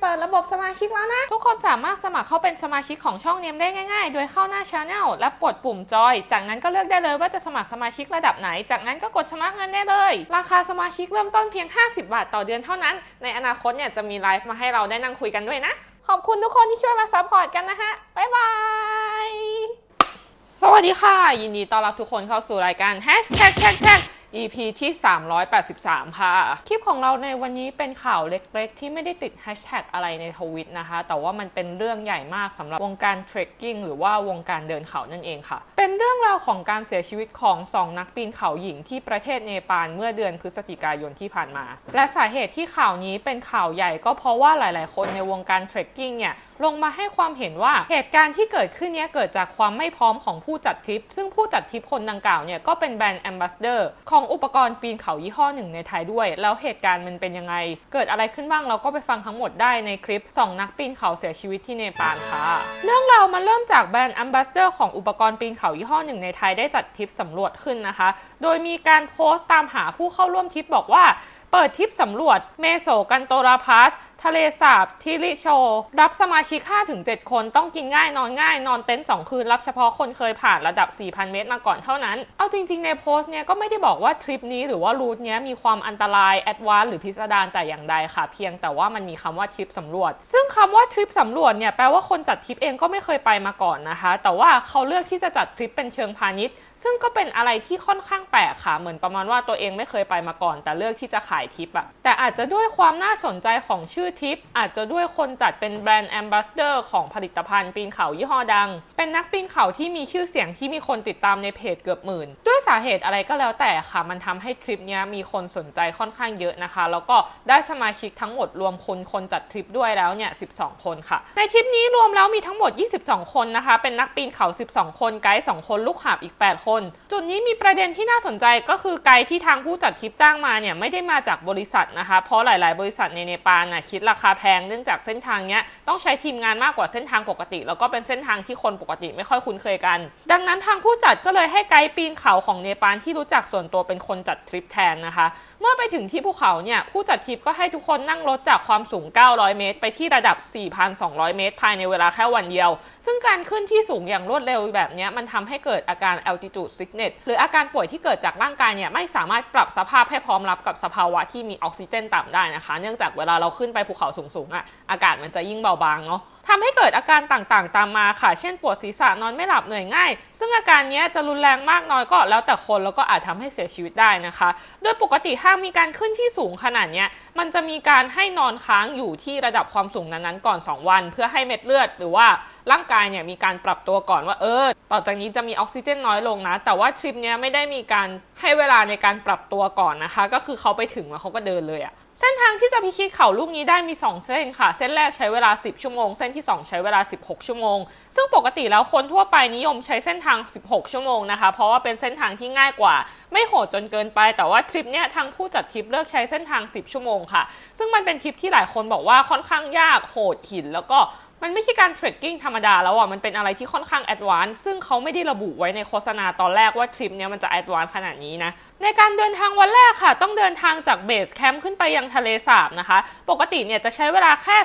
เปิดระบบสมาชิกแล้วนะ ทุกคนสามารถสมัครเข้าเป็นสมาชิกของช่องเนมได้ง่ายๆ โดยเข้าหน้าช anel และกดปุ่มจอย จากนั้นก็เลือกได้เลยว่าจะสมัครสมาชิกระดับไหน จากนั้นก็กดชำระเงินได้เลย ราคาสมาชิกเริ่มต้นเพียง 50 บาทต่อเดือนเท่านั้น ในอนาคตเนี่ยจะมีไลฟ์มาให้เราได้นั่งคุยกันด้วยนะ ขอบคุณทุกคนที่ช่วยมาซัพพอร์ตกันนะฮะบ๊ายบายสวัสดีค่ะ ยินดีต้อนรับทุกคนเข้าสู่รายการ Hashtag Tag Tag EP ที่ 383 ค่ะ คลิปของเราในวันนี้เป็นข่าวเล็กๆ ที่ไม่ได้ติด Hashtag อะไรในทวิตนะคะ แต่ว่ามันเป็นเรื่องใหญ่มากสำหรับวงการเทรคกิ้งหรือว่าวงการเดินเขานั่นเองค่ะ เป็นเรื่องราวของการเสียชีวิตของ 2 นักปีนเขาหญิงที่ประเทศเนปาลเมื่อเดือนพฤศจิกายนที่ผ่านมา และสาเหตุที่ข่าวนี้เป็นข่าวใหญ่ก็เพราะว่าหลายๆ คนในวงการเทรคกิ้งเนี่ยลงมาให้ความเห็นว่าเหตุการณ์ที่เกิดขึ้นเนี้ยเกิดจากความไม่พร้อมของผู้จัดทริป ซึ่งผู้จัดทริปคนดังกล่าวเนี่ยก็เป็นแบรนด์แอมบาสเดอร์ของอุปกรณ์ปีนเขายี่ห้อหนึ่งในไทยด้วย แล้วเหตุการณ์มันเป็นยังไง เกิดอะไรขึ้นบ้างเราก็ไปฟังทั้งหมดได้ในคลิป 2 นักปีนเขาเสียชีวิตที่เนปาลค่ะ เรื่องราวมันเริ่มจากแบรนด์อัมบาสเดอร์ของอุปกรณ์ปีนเขายี่ห้อหนึ่งในไทยได้จัดทริปสำรวจขึ้นนะคะ โดยมีการโพสต์ตามหาผู้เข้าร่วมทริปบอกว่า เปิดทริปสำรวจเมโสกันโตราพัส ทะเลสาบทิริโช รับสมาชิก 5-7 คนต้องกินง่ายนอนง่ายนอนเต็นท์2คืน รับเฉพาะคนเคยผ่านระดับ 4,000 เมตรมาก่อนเท่านั้น เอาจริง ๆ ในโพสต์เนี่ยก็ไม่ได้บอกว่าทริปนี้หรือว่ารูทเนี้ยมีความอันตรายแอดวานซ์หรือพิสดารแต่อย่างใดค่ะ เพียงแต่ว่ามันมีคำว่าทริปสำรวจ ซึ่งคำว่าทริปสำรวจเนี่ยแปลว่าคนจัดทริปเองก็ไม่เคยไปมาก่อนนะคะ แต่ว่าเขาเลือกที่จะจัดทริปเป็นเชิงพาณิชย์ ซึ่งก็เป็นอะไรที่ค่อนข้างแปลกค่ะ เหมือนประมาณว่าตัวเองไม่เคยไปมาก่อน แต่เลือกที่จะขายทริปอะแต่อาจจะด้วยความน่าสนใจของชื่อทิปอาจจะด้วยคนจัดเป็นแบรนด์แอมบาสเดอร์ของผลิตภัณฑ์ปีนเขายี่ห้อดัง เป็นนักปีนเขาที่มีชื่อเสียงที่มีคนติดตามในเพจเกือบหมื่น ด้วยสาเหตุอะไรก็แล้วแต่ค่ะ มันทำให้ทริปนี้มีคนสนใจค่อนข้างเยอะนะคะ แล้วก็ได้สมาชิกทั้งหมดรวมคนคนจัดทริปด้วยแล้วเนี่ย 12 คนค่ะ ในทริปนี้รวมแล้วมีทั้งหมด 22 คนนะคะ เป็นนักปีนเขา 12 คนไกด์ 2 คนลูกหาบอีก 8 คน จุดนี้มีประเด็นที่น่าสนใจก็คือไกด์ที่ทางผู้จัดทริปจ้างมาเนี่ยไม่ได้มาจากบริษัทนะคะ เพราะหลาย ๆ บริษัทในเนปาลน่ะคิดราคาแพงเนื่องจากเส้นทางเนี้ยต้องใช้ทีมงานมากกว่าเส้นทางปกติ แล้วก็เป็นเส้นทางที่คนปกติไม่ค่อยคุ้นเคยกัน ดังนั้นทางผู้จัดก็เลยให้ไกด์ปีนเขาของเนปาลที่รู้จักส่วนตัวเป็นคนจัดทริปแทนนะคะ เมื่อไปถึงที่ภูเขาเนี่ย ผู้จัดทริปก็ให้ทุกคนนั่งรถจากความสูง 900 เมตร ไปที่ระดับ 4,200 เมตร ภายในเวลาแค่วันเดียว ซึ่งการขึ้นที่สูงอย่างรวดเร็วแบบนี้มันทำให้เกิดอาการ altitude sickness หรืออาการป่วยที่เกิดจากร่างกายเนี่ยไม่สามารถปรับสภาพให้พร้อมรับกับสภาวะที่มีออกซิเจนต่ำได้นะคะ เนื่องจากเวลาเราขึ้นไปภูเขาสูงๆอะอากาศมันจะยิ่งเบาบางเนาะทำให้เกิดอาการต่างๆ ตามมาค่ะ เช่นปวดศีรษะนอนไม่หลับเหนื่อยง่าย ซึ่งอาการนี้จะรุนแรงมากน้อยก็แล้วแต่คนแล้วก็อาจทำให้เสียชีวิตได้นะคะ โดยปกติถ้ามีการขึ้นที่สูงขนาดนี้มันจะมีการให้นอนค้างอยู่ที่ระดับความสูงนั้นๆก่อน 2 วัน เพื่อให้เม็ดเลือด หรือว่าร่างกายเนี่ยมีการปรับตัวก่อนว่าเออ ต่อจากนี้จะมีออกซิเจนน้อยลงนะ แต่ว่าทริปนี้ไม่ได้มีการให้เวลาในการปรับตัวก่อนนะคะ ก็คือเขาไปถึงแล้วเขาก็เดินเลยอะ เส้นทางที่จะพิชิตเขาลูกนี้ได้มี 2 เส้นค่ะ เส้นแรกใช้เวลา 10 ชั่วโมง เส้นที่ 2 ใช้เวลา 16 ชั่วโมง ซึ่งปกติแล้วคนทั่วไปนิยมใช้เส้นทาง 16 ชั่วโมงนะคะ เพราะว่าเป็นเส้นทางที่ง่ายกว่า ไม่โหดจนเกินไป แต่ว่าทริปเนี้ยทางผู้จัดทริปเลือกใช้เส้นทาง 10 ชั่วโมงค่ะ ซึ่งมันเป็นทริปที่หลายคนบอกว่าค่อนข้างยาก โหดหิน แล้วก็ มันไม่ใช่การเทรคกิ้งธรรมดาแล้วอะ มันเป็นอะไรที่ค่อนข้างแอดวานซ์ซึ่งเขาไม่ได้ระบุไว้ในโฆษณาตอนแรกว่าทริปเนี้ยมันจะแอดวานซ์ขนาดนี้นะ ในการเดินทางวันแรกค่ะ ต้องเดินทางจากเบสแคมป์ขึ้นไปยังทะเลสาบนะคะ ปกติเนี่ยจะใช้เวลาแค่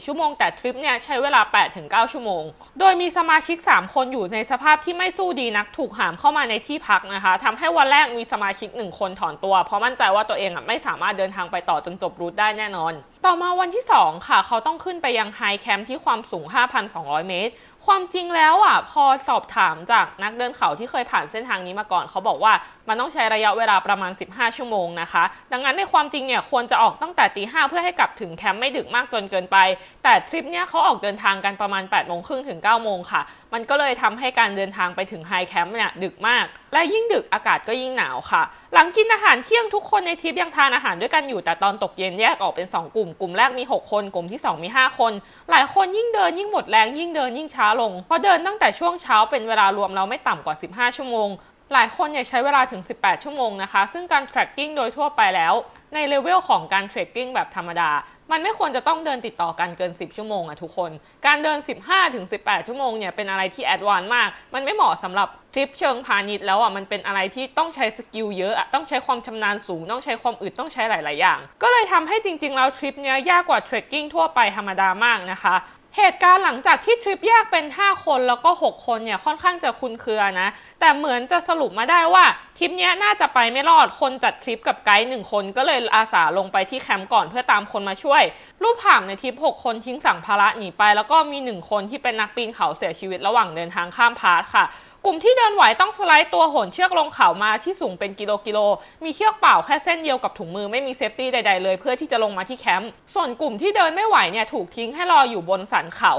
3-4 ชั่วโมง แต่ทริปเนี่ยใช้เวลา 8-9 ชั่วโมง โดยมีสมาชิก 3 คนอยู่ในสภาพที่ไม่สู้ดีนักถูกหามเข้ามาในที่พักนะคะทำให้วันแรกมีสมาชิก 1 คนถอนตัว เพราะมั่นใจว่าตัวเองอะไม่สามารถเดินทางไปต่อจนจบรูทได้แน่นอน ต่อมาวันที่ 2 ค่ะ เขาต้องขึ้นไปยังไฮแคมป์ที่ความสูง 5,200 เมตร ความจริงแล้วอะ พอสอบถามจากนักเดินเขาที่เคยผ่านเส้นทางนี้มาก่อน เขาบอกว่ามันต้องใช้ระยะเวลาประมาณ 15 ชั่วโมงนะคะ ดังนั้นในความจริงเนี่ยควรจะออกตั้งแต่ตีห้าเพื่อให้กลับถึงแคมป์ไม่ดึกมากจนเกินไป แต่ทริปเนี้ยเขาออกเดินทางกันประมาณ8โมงครึ่งถึง9โมงค่ะ มันก็เลยทำให้การเดินทางไปถึงไฮแคมป์เนี่ยดึกมาก และยิ่งดึกอากาศก็ยิ่งหนาวค่ะ หลังกินอาหารเที่ยงทุกคนในทริปยังทานอาหารด้วยกันอยู่ แต่ตอนตกเย็นแยกออกเป็น 2 กลุ่ม กลุ่มแรกมี 6 คน กลุ่มที่ 2 มี 5 คน หลายคนยิ่งเดินยิ่งหมดแรงยิ่งเดินยิ่งช้าลง เพราะเดินตั้งแต่ช่วงเช้าเป็นเวลารวมแล้วไม่ต่ำกว่า 15 ชั่วโมง หลายคนเนี่ยใช้เวลาถึง 18 ชั่วโมงนะคะ ซึ่งการ tracking โดยทั่วไปแล้ว ในเลเวลของการ tracking แบบธรรมดา มันไม่ควรจะต้องเดินติดต่อกันเกิน 10 ชั่วโมงอะทุกคน การเดิน 15ถึง18 ชั่วโมงเนี่ยเป็นอะไรที่แอดวานซ์มาก มันไม่เหมาะสำหรับทริปเชิงพาณิชย์แล้วอะมันเป็นอะไรที่ต้องใช้สกิลเยอะอะต้องใช้ความชำนาญสูง ต้องใช้ความอึดต้องใช้หลาย ๆ อย่าง ก็เลยทำให้จริง ๆ แล้วทริปเนี้ยยากกว่าเทรคกิ้งทั่วไปธรรมดามากนะคะ เหตุการณ์หลังจากที่ทริปแยกเป็น 5 คนแล้วก็ 6 คนเนี่ยค่อนข้างจะคุ้นเคือนะ แต่เหมือนจะสรุปมาได้ว่าทริปนี้น่าจะไปไม่รอดคนจัดทริปกับไกด์หนึ่งคนก็เลยอาสาลงไปที่แคมป์ก่อนเพื่อตามคนมาช่วย รูปผ่ามในทริป 6 คนทิ้งสังภาระหนีไป แล้วก็มี 1 คนที่เป็นนักปีนเขาเสียชีวิตระหว่างเดินทางข้ามพาร์ทค่ะ กลุ่มที่เดินไหวต้องสไลด์ตัวหนเชือกลงเขามาที่สูงเป็นกิโลกิโล มีเชือกเปล่าแค่เส้นเดียวกับถุงมือไม่มีเซฟตี้ใดๆเลยเพื่อที่จะลงมาที่แคมป์ ส่วนกลุ่มที่เดินไม่ไหวเนี่ยถูกทิ้งให้รออยู่บนสันเขา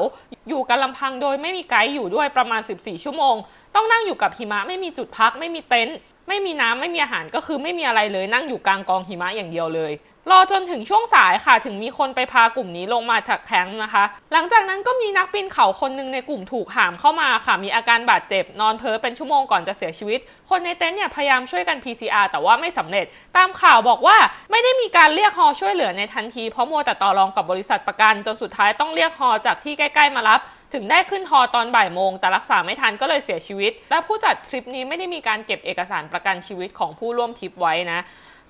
อยู่กันลำพังโดยไม่มีไกด์อยู่ด้วยประมาณ 14 ชั่วโมง ต้องนั่งอยู่กับหิมะไม่มีจุดพักไม่มีเต็นท์ไม่มีน้ำไม่มีอาหารก็คือไม่มีอะไรเลยนั่งอยู่กลางกองหิมะอย่างเดียวเลย รอจนถึงช่วงสายค่ะ ถึงมีคนไปพากลุ่มนี้ลงมาจากแคมป์นะคะ หลังจากนั้นก็มีนักปีนเขาคนหนึ่งในกลุ่มถูกหามเข้ามาค่ะ มีอาการบาดเจ็บ นอนเพ้อเป็นชั่วโมงก่อนจะเสียชีวิต คนในเต็นท์เนี่ยพยายามช่วยกัน PCR แต่ว่าไม่สำเร็จ ตามข่าวบอกว่าไม่ได้มีการเรียกฮอช่วยเหลือในทันทีเพราะมัวแต่ต่อรองกับบริษัทประกันจนสุดท้ายต้องเรียกฮอจากที่ใกล้ๆมารับ ถึงได้ขึ้นฮอตอนบ่ายโมงแต่รักษาไม่ทันก็เลยเสียชีวิต และผู้จัดทริปนี้ไม่ได้มีการเก็บเอกสารประกันชีวิตของผู้ร่วมทริปไว้นะ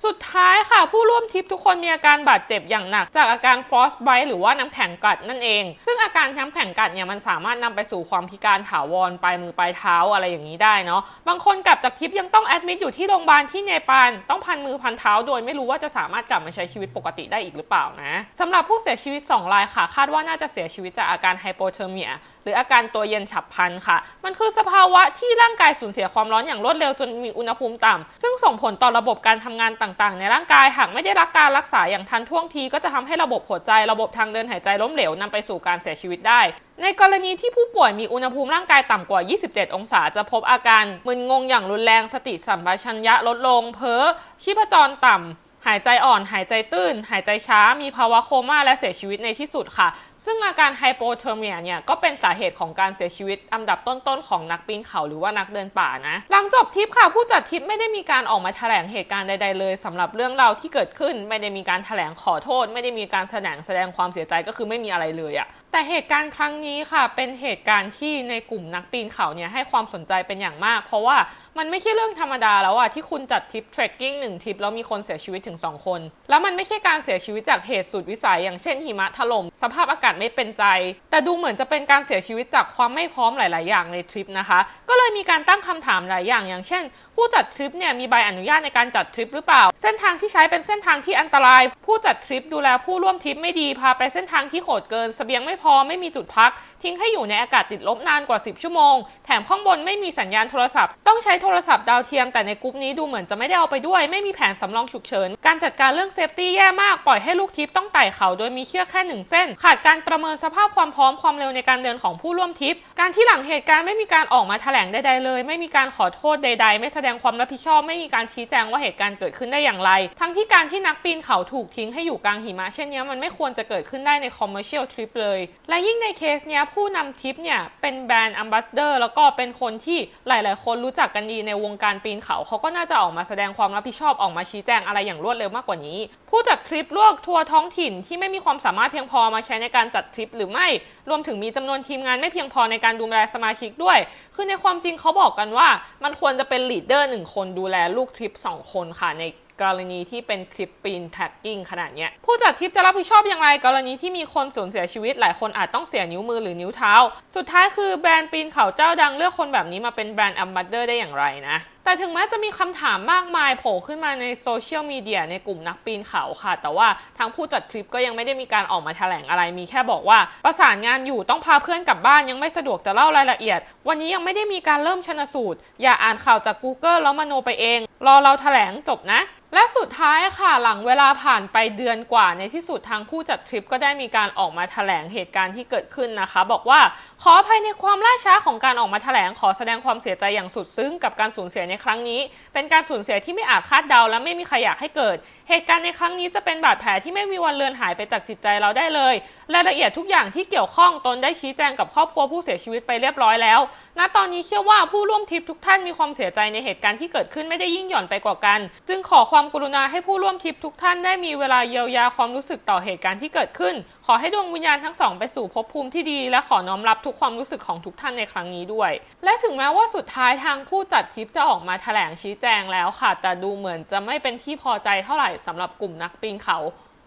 สุดท้ายค่ะ ผู้ร่วมทริปทุกคนมีอาการบาดเจ็บอย่างหนัก จากอาการฟรอสไบต์หรือว่าน้ำแข็งกัดนั่นเอง ซึ่งอาการน้ำแข็งกัดเนี่ยมันสามารถนำไปสู่ความพิการถาวรปลายมือปลายเท้าอะไรอย่างนี้ได้เนาะบางคนกลับจากทริปยังต้องแอดมิดอยู่ที่โรงพยาบาลที่เนปาลต้องพันมือพันเท้า โดยไม่รู้ว่าจะสามารถกลับมาใช้ชีวิตปกติได้อีกหรือเปล่านะสำหรับผู้เสียชีวิต 2 รายค่ะ คาดว่าน่าจะเสียชีวิตจากอาการไฮโปเทอร์เมีย หรืออาการตัวเย็นฉับพลันค่ะ มันคือสภาวะที่ร่างกายสูญเสียความร้อนอย่างรวดเร็วจนมีอุณหภูมิต่ำซึ่งส่งผลต่อระบบการทำงานต่างๆ ในร่างกายหากไม่ได้รับการรักษาอย่างทันท่วงที ก็จะทำให้ระบบหัวใจระบบทางเดินหายใจล้มเหลวนำไปสู่การเสียชีวิตได้ ในกรณีที่ผู้ป่วยมีอุณหภูมิร่างกายต่ำกว่า 27 องศาจะพบอาการมึนงงอย่างรุนแรงสติสัมปชัญญะลดลง เพ้อชีพจรต่ำหายใจอ่อน หายใจตื้น หายใจช้า มีภาวะโคม่าและเสียชีวิตในที่สุดค่ะ ซึ่งอาการไฮโปเทอร์เมียเนี่ยก็เป็นสาเหตุของการเสียชีวิตอันดับต้นๆของนักปีนเขาหรือว่านักเดินป่านะ หลังจบทริปค่ะผู้จัดทริปไม่ได้มีการออกมาแถลงเหตุการณ์ใดๆเลยสำหรับเรื่องราวที่เกิดขึ้น ไม่ได้มีการแถลงขอโทษ ไม่ได้มีการแสดงแสดงความเสียใจก็คือไม่มีอะไรเลยอะแต่เหตุการณ์ครั้งนี้ค่ะ เป็นเหตุการณ์ที่ในกลุ่มนักปีนเขาเนี่ยให้ความสนใจเป็นอย่างมาก เพราะว่ามันไม่ใช่เรื่องธรรมดาแล้วอะที่คุณจัดทริปเทรคกิ้งหนึ่งทริปแล้วมีคนเสียชีวิตถึง 2 คน แล้วมันไม่ใช่การเสียชีวิตจากเหตุสุดวิสัย อย่างเช่นหิมะถล่มสภาพอากาศไม่เป็นใจ แต่ดูเหมือนจะเป็นการเสียชีวิตจากความไม่พร้อมหลาย ๆ อย่างในทริปนะคะ ก็เลยมีการตั้งคำถามหลายอย่าง อย่างเช่น ผู้จัดทริปเนี่ยมีใบอนุญาตในการจัดทริปหรือเปล่า เส้นทางที่ใช้เป็นเส้นทางที่อันตราย ผู้จัดทริปดูแลผู้ร่วมทริปไม่ดีพาไปเส้นทางที่โหดเกินเสบียงไม่พอไม่มีจุดพัก ทิ้งให้อยู่ในอากาศติดลบนานกว่า 10 ชั่วโมง แถมข้างบนไม่มีสัญญาณโทรศัพท์ ต้องใช้โทรศัพท์ดาวเทียมแต่ในกลุ่มนี้ดูเหมือนจะไม่ได้เอาไปด้วย ไม่มีแผนสำรองฉุกเฉิน การจัดการเรื่องเซฟตี้แย่มากปล่อยให้ลูกทริปต้องไต่เขาโดยมีเชือกแค่หนึ่งเส้น ขาดการประเมินสภาพความพร้อมความเร็วในการเดินของผู้ร่วมทริป การที่หลังเหตุการณ์ไม่มีการออกมาแถลงใดๆเลย ไม่มีการขอโทษใด ๆ ไม่แสดงความรับผิดชอบ ไม่มีการชี้แจงว่าเหตุการณ์เกิดขึ้นได้อย่างไร ทั้งที่การที่นักปีนเขาถูกทิ้งให้อยู่กลางหิมะเช่นนี้มันไม่ควรจะเกิดขึ้นได้ใน commercial trip เลย และยิ่งในเคสเนี้ยผู้นำทริปเนี่ยเป็นแบรนด์ ambassador แล้วก็เป็นคนที่หลาย ๆ คนรู้จักกันดีในวงการปีนเขาเขาก็น่าจะออกมาแสดงความรับผิดชอบออกมาชี้แจงอะไรอย่างรวดเร็วมากกว่านี้ ผู้จัดทริปลวกทัวร์ท้องถิ่นที่ไม่มีความสามารถเพียงพอมาใช้ในการจัดทริปหรือไม่ รวมถึงมีจำนวนทีมงานไม่เพียงพอในการดูแลสมาชิกด้วย คือในความจริงเขาบอกกันว่า มันควรจะเป็นลีดเดอร์หนึ่งคนดูแลลูกทริปสองคนค่ะในกรณีที่เป็นทริปปีนแท็กกิ้งขนาดเนี้ยผู้จัดทริปจะรับผิดชอบอย่างไร กรณีที่มีคนสูญเสียชีวิตหลายคนอาจต้องเสียนิ้วมือหรือนิ้วเท้า สุดท้ายคือแบรนด์ปีนเขาเจ้าดังเลือกคนแบบนี้มาเป็นแบรนด์อัมบัตเดอร์ได้อย่างไรนะ แต่ถึงแม้จะมีคำถามมากมายโผล่ขึ้นมาในโซเชียลมีเดียในกลุ่มนักปีนเขาค่ะ แต่ว่าทางผู้จัดทริปก็ยังไม่ได้มีการออกมาแถลงอะไร มีแค่บอกว่า ประสานงานอยู่ต้องพาเพื่อนกลับบ้านยังไม่สะดวกจะเล่ารายละเอียด วันนี้ยังไม่ได้มีการเริ่มชนสูตร อย่าอ่านข่าวจาก Google แล้วมโนไปเอง รอเราแถลงจบนะและสุดท้ายค่ะหลังเวลาผ่านไปเดือนกว่าในที่สุดทางผู้จัดทริปก็ได้มีการออกมาแถลงเหตุการณ์ที่เกิดขึ้นนะคะ บอกว่าขออภัยในความล่าช้าของการออกมาแถลงขอแสดงความเสียใจอย่างสุดซึ้งกับการสูญเสียในในครั้งนี้ เป็นการสูญเสียที่ไม่อาจคาดเดา และไม่มีใครอยากให้เกิด เหตุการณ์ในครั้งนี้จะเป็นบาดแผลที่ไม่มีวันเลือนหายไปจากจิตใจเราได้เลยรายละเอียดทุกอย่างที่เกี่ยวข้องตนได้ชี้แจงกับครอบครัวผู้เสียชีวิตไปเรียบร้อยแล้ว ณ ตอนนี้เชื่อว่าผู้ร่วมทริปทุกท่านมีความเสียใจในเหตุการณ์ที่เกิดขึ้นไม่ได้ยิ่งหย่อนไปกว่ากัน จึงขอความกรุณาให้ผู้ร่วมทริปทุกท่านได้มีเวลาเยียวยาความรู้สึกต่อเหตุการณ์ที่เกิดขึ้น ขอให้ดวงวิญญาณทั้งสองไปสู่ภพภูมิที่ดี และขอน้อมรับทุกความรู้สึกของทุกท่านในครั้งนี้ด้วย และถึงแม้ว่าสุดท้ายทางผู้จัดทริปจะออกมาแถลงชี้แจงแล้วค่ะ แต่ดูเหมือนจะไม่เป็นที่พอใจเท่าไหร่สำหรับกลุ่มนักปีนเขา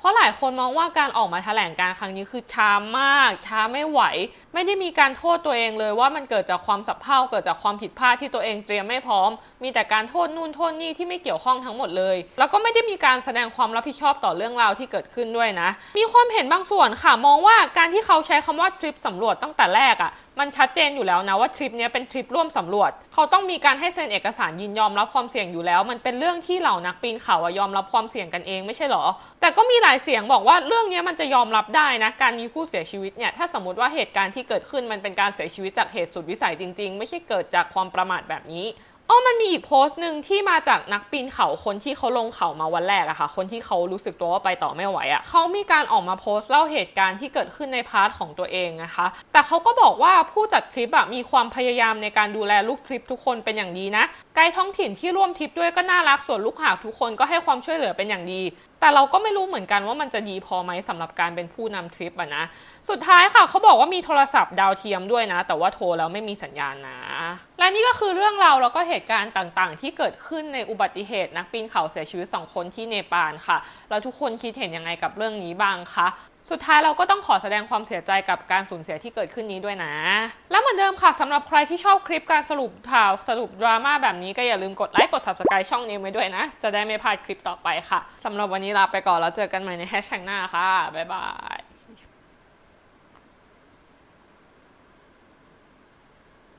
ราะหลายคนมองว่าการออกมาแถลงการครั้งนี้คือช้ามาก ช้าไม่ไหว ไม่ได้มีการโทษตัวเองเลยว่ามันเกิดจากความสับเพร่าเกิดจากความผิดพลาดที่ตัวเองเตรียมไม่พร้อม มีแต่การโทษนู่นโทษนี่ที่ไม่เกี่ยวข้องทั้งหมดเลย แล้วก็ไม่ได้มีการแสดงความรับผิดชอบต่อเรื่องราวที่เกิดขึ้นด้วยนะ มีความเห็นบางส่วนค่ะมองว่าการที่เขาใช้คำว่าทริปสำรวจตั้งแต่แรกอะ่ะมันชัดเจนอยู่แล้วนะว่าทริปนี้เป็นทริปร่วมสำรวจ เขาต้องมีการให้เซ็นเอกสารยินยอมรับความเสี่ยงอยู่แล้ว มันเป็นเรื่องที่เหล่านักปีนเขาอะยอมรับความเสี่ยงกันเองไม่ใช่หรอ แต่ก็มีหลายเสียงบอกว่าเรื่องนี้มันจะยอมรับได้นะการมีผู้เสียชีวิตเนี่ยถ้าสมมติว่าเหตุการณ์ที่เกิดขึ้นมันเป็นการเสียชีวิตจากเหตุสุดวิสัยจริง ๆ ไม่ใช่เกิดจากความประมาทแบบนี้อ๋อมันมีอีกโพสต์หนึ่งที่มาจากนักปีนเขาคนที่เขาลงเขามาวันแรกอะค่ะ คนที่เขารู้สึกตัวว่าไปต่อไม่ไหวอะเขามีการออกมาโพสต์เล่าเหตุการณ์ที่เกิดขึ้นในพาร์ทของตัวเองนะคะ แต่เขาก็บอกว่าผู้จัดทริปอะมีความพยายามในการดูแลลูกทริปทุกคนเป็นอย่างดีนะไกด์ท้องถิ่นที่ร่วมทริปด้วยก็น่ารักส่วนลูกหาบทุกคนก็ให้ความช่วยเหลือเป็นอย่างดีแต่เราก็ไม่รู้เหมือนกันว่ามันจะดีพอไหมสำหรับการเป็นผู้นำทริปอะนะ สุดท้ายค่ะเขาบอกว่ามีโทรศัพท์ดาวเทียมด้วยนะ แต่ว่าโทรแล้วไม่มีสัญญาณนะ และนี่ก็คือเรื่องราวแล้วก็เหตุการณ์ต่างๆ ที่เกิดขึ้นในอุบัติเหตุนักปีนเขาเสียชีวิต 2 คนที่เนปาลค่ะ เราทุกคนคิดเห็นยังไงกับเรื่องนี้บ้างคะ สุดท้ายเราก็ต้องขอแสดงความเสียใจกับการสูญเสียที่เกิดขึ้นนี้ด้วยนะ แล้วเหมือนเดิมค่ะสำหรับใครที่ชอบคลิปการสรุปข่าวสรุปดราม่าแบบนี้ก็อย่าลืมกดไลค์กด subscribe ช่องนี้ไว้ด้วยนะ จะได้ไม่พลาดคลิปต่อไปค่ะสำหรับวันนี้ลาไปก่อนแล้วเจอกันใหม่ในแฮชแท็กหน้าค่ะบ๊ายบาย